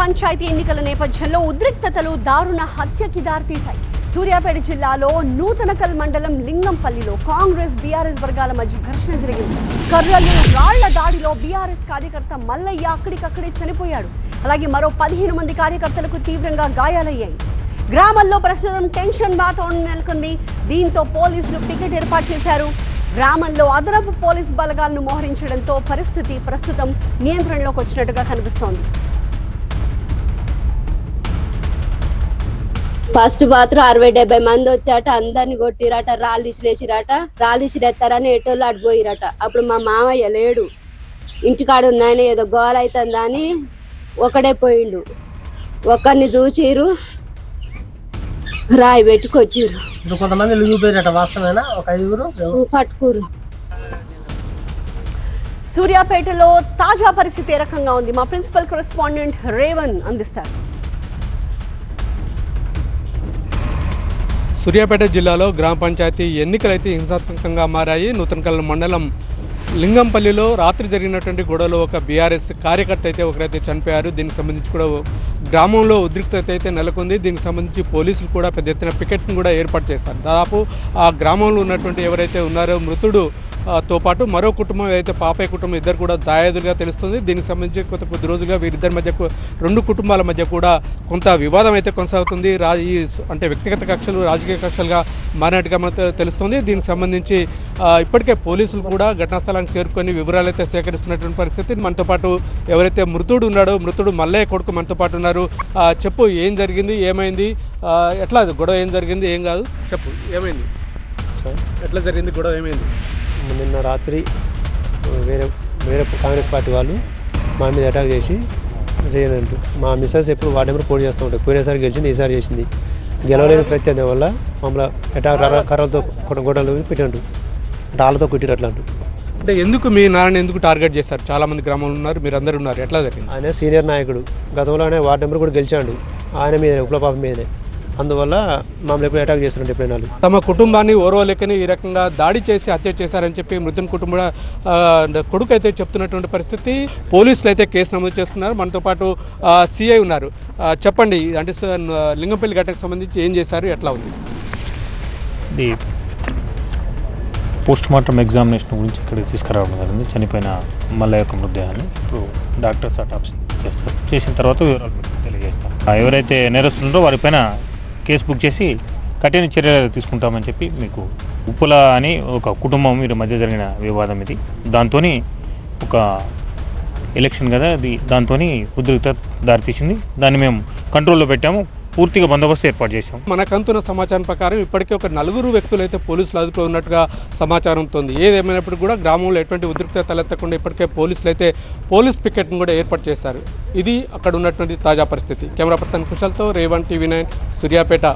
పంచాయతీ ఎన్నికల నేపథ్యంలో ఉద్రిక్తతలు దారుణ హత్యకి దారితీశాయి. సూర్యాపేట జిల్లాలో నూతనకల్ మండలం లింగంపల్లిలో కాంగ్రెస్ బీఆర్ఎస్ వర్గాల మధ్య ఘర్షణ జరిగింది. కర్రలు రాళ్ళ దాడిలో బీఆర్ఎస్ కార్యకర్త మల్లయ్య అక్కడికక్కడే చనిపోయాడు. అలాగే మరో పదిహేను మంది కార్యకర్తలకు తీవ్రంగా గాయాలయ్యాయి. గ్రామంలో ప్రస్తుతం టెన్షన్ వాతావరణం నెలకొంది. దీంతో పోలీసులు పికెట్ ఏర్పాటు చేశారు. గ్రామంలో అదనపు పోలీస్ బలగాలను మోహరించడంతో పరిస్థితి ప్రస్తుతం నియంత్రణలోకి వచ్చినట్టుగా కనిపిస్తోంది. ఫస్ట్ మాత్రం అరవై డెబ్బై మంది వచ్చాట అందరిని కొట్టిరట రాళ్ళు ఇసిరేసిరట రాళ్ళు ఇసిరేస్తారని ఎటోళ్ళు అడిపోయిరట అప్పుడు మా మామయ్య లేడు. ఇంటికాడ ఉన్నాయని ఏదో గోల అవుతుందని ఒకడే పోయిండు. ఒక్కరిని చూసిరు రాయి పెట్టి కొట్టిరు కొంతమంది లూగిపోయారట వాస్తవేనా ఒక ఐదుగురు పట్టుకురు సూర్యాపేటలో తాజా పరిస్థితి ఏ రకంగా ఉంది? మా ప్రిన్సిపల్ కరెస్పాండెంట్ రేవన్ అందిస్తారు. సూర్యాపేట జిల్లాలో గ్రామ పంచాయతీ ఎన్నికలైతే హింసాత్మకంగా మారాయి నూతనకల్ మండలం లింగంపల్లిలో రాత్రి జరిగినటువంటి గొడవలో ఒక బీఆర్ఎస్ కార్యకర్త అయితే ఒకరైతే చనిపోయారు. దీనికి సంబంధించి కూడా గ్రామంలో ఉద్రిక్తత అయితే నెలకొంది. దీనికి సంబంధించి పోలీసులు కూడా పెద్ద ఎత్తున పికెట్ను కూడా ఏర్పాటు చేస్తారు దాదాపు ఆ గ్రామంలో ఉన్నటువంటి ఎవరైతే ఉన్నారో మృతుడు తో పాటు మరో కుటుంబం అయితే పాపయ్య కుటుంబం ఇద్దరు కూడా దాయాదులుగా తెలుస్తుంది. దీనికి సంబంధించి కొంత కొద్ది రోజులుగా వీరిద్దరి మధ్య రెండు కుటుంబాల మధ్య కూడా కొంత వివాదం అయితే కొనసాగుతుంది. రా ఈ అంటే వ్యక్తిగత కక్షలు రాజకీయ కక్షలుగా మారినట్టుగా మనకు తెలుస్తుంది. దీనికి సంబంధించి ఇప్పటికే పోలీసులు కూడా ఘటనా స్థలానికి చేరుకొని వివరాలు అయితే సేకరిస్తున్నటువంటి పరిస్థితి. మనతో పాటు ఎవరైతే మృతుడు ఉన్నాడో మృతుడు మల్లయ్య కొడుకు మనతో పాటు ఉన్నారు. చెప్పు ఏం జరిగింది ఏమైంది? ఎట్లా గొడవ ఏం జరిగింది ఏం కాదు? చెప్పు ఏమైంది? ఎట్లా జరిగింది గొడవ ఏమైంది? నిన్న రాత్రి వేరే వేరే కాంగ్రెస్ పార్టీ వాళ్ళు మా మీద అటాక్ చేసి చేయనంటు. మా మిస్సెస్ ఎప్పుడు వార్డు నెంబర్ పోటీ చేస్తూ ఉంటాయి పోయినసారి గెలిచింది ఈసారి చేసింది. గెలవలేని ప్రత్యర్థి వల్ల మమ్మల్ని అటాక్ కర్ర- కర్రలతో గొడవలు పెట్టినట్టు రాళ్ళతో కొట్టినట్లు అంటూ. అంటే ఎందుకు మీ నాన్న ఎందుకు టార్గెట్ చేశారు? చాలా మంది గ్రామంలో ఉన్నారు మీరు అందరు ఉన్నారు. ఎట్లా జరిగింది? ఆయన సీనియర్ నాయకుడు. గతంలో ఆయన వార్డు నెంబర్ కూడా గెలిచాడు. ఆయన మీద ఉపలపాప మీదనే అందువల్ల మమ్మల్ని ఎప్పుడు అటాక్ చేస్తున్నారు ఎప్పుడైనా వాళ్ళు. తమ కుటుంబాన్ని ఓర్వలేకని ఈ రకంగా దాడి చేసి హత్య చేశారని చెప్పి మృతం కుటుంబ కొడుకు అయితే చెప్తున్నటువంటి పరిస్థితి. పోలీసులు అయితే కేసు నమోదు చేస్తున్నారు. మనతో పాటు సిఐ ఉన్నారు. చెప్పండి అంటే లింగంపల్లి ఘటనకు సంబంధించి ఏం చేశారు ఎట్లా ఉంది? ఇది పోస్ట్ మార్టం ఎగ్జామినేషన్ గురించి ఇక్కడికి తీసుకురావడం జరిగింది. చనిపోయిన మల్లయ్య యొక్క మృతదేహాన్ని ఇప్పుడు డాక్టర్స్ అటాప్సీ చేస్తారు. చేసిన తర్వాత వివరాలు తెలియజేస్తారు తెలియజేస్తాం ఆ, ఎవరైతే నేరస్తులుందో వారిపైన కేసు బుక్ చేసి కఠిన చర్యలు తీసుకుంటామని చెప్పి మీకు ఉప్పుల అని ఒక కుటుంబం వీరి మధ్య జరిగిన వివాదం ఇది. దాంతో ఒక ఎలక్షన్ కదా అది. దాంతో ఉద్రిక్త దారితీసింది దాన్ని మేము కంట్రోల్లో పెట్టాము. పూర్తిగా బందోబస్తు ఏర్పాటు చేశాం. మనకంతున్న సమాచారం ప్రకారం ఇప్పటికే ఒక నలుగురు వ్యక్తులు అయితే పోలీసులు అదుపులో ఉన్నట్టుగా సమాచారం ఉంది ఏదేమైనప్పటికీ కూడా గ్రామంలో ఎటువంటి ఉద్రిక్త తలెత్తకుండా ఇప్పటికే పోలీసులు అయితే పోలీస్ పికెట్ను కూడా ఏర్పాటు చేశారు. ఇది అక్కడ ఉన్నటువంటి తాజా పరిస్థితి. కెమెరా పర్సన్ కుశల్తో రేవన్ టీవీ నైన్ సూర్యాపేట.